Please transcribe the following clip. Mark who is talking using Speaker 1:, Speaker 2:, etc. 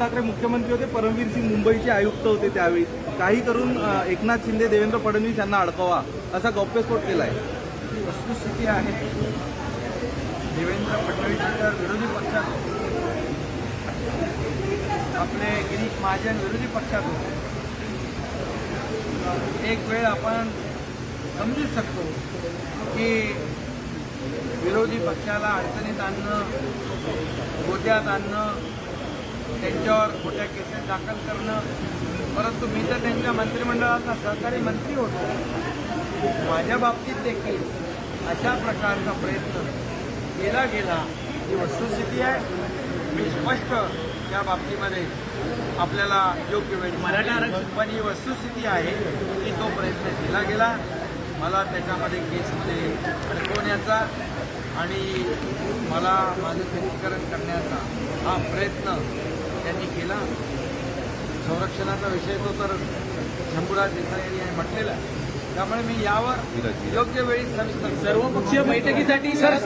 Speaker 1: महाराष्ट्राचे मुख्यमंत्री होते परमवीर सिंग मुंबईचे आयुक्त होते त्यावेळी. काही करून एकनाथ शिंदे देवेंद्र फडणवीस यांना अडकवा असा गौप्यस्फोट केलाय.
Speaker 2: वस्तुस्थिती आहे. देवेंद्र फडणवीस तर विरोधी पक्षात होते. आपले गिरीश महाजन विरोधी पक्षात होते. एक वेळ आपण समजू शकतो की विरोधी पक्षाला अडचणीत आणणं गोत्यात आणणं त्यांच्यावर खोट्या केसेस दाखल करणं. परंतु मी तर त्यांच्या मंत्रिमंडळाचा सहकारी मंत्री होतो. माझ्या बाबतीत देखील अशा प्रकारचा प्रयत्न केला गेला ही वस्तुस्थिती आहे. मी स्पष्ट त्या बाबतीमध्ये आपल्याला योग्य वेळ मराठा आरक्षण पण ही वस्तुस्थिती आहे की तो प्रयत्न केला गेला. मला त्याच्यामध्ये केसमध्ये अडकवण्याचा आणि मला माझं खच्चीकरण करण्याचा हा प्रयत्न संरक्षणाचा विषय तो तर शंभूराज देसाई यांनी म्हटलेला आहे. त्यामुळे मी यावर योग्य वेळी
Speaker 3: सर्वपक्षीय बैठकीसाठी सर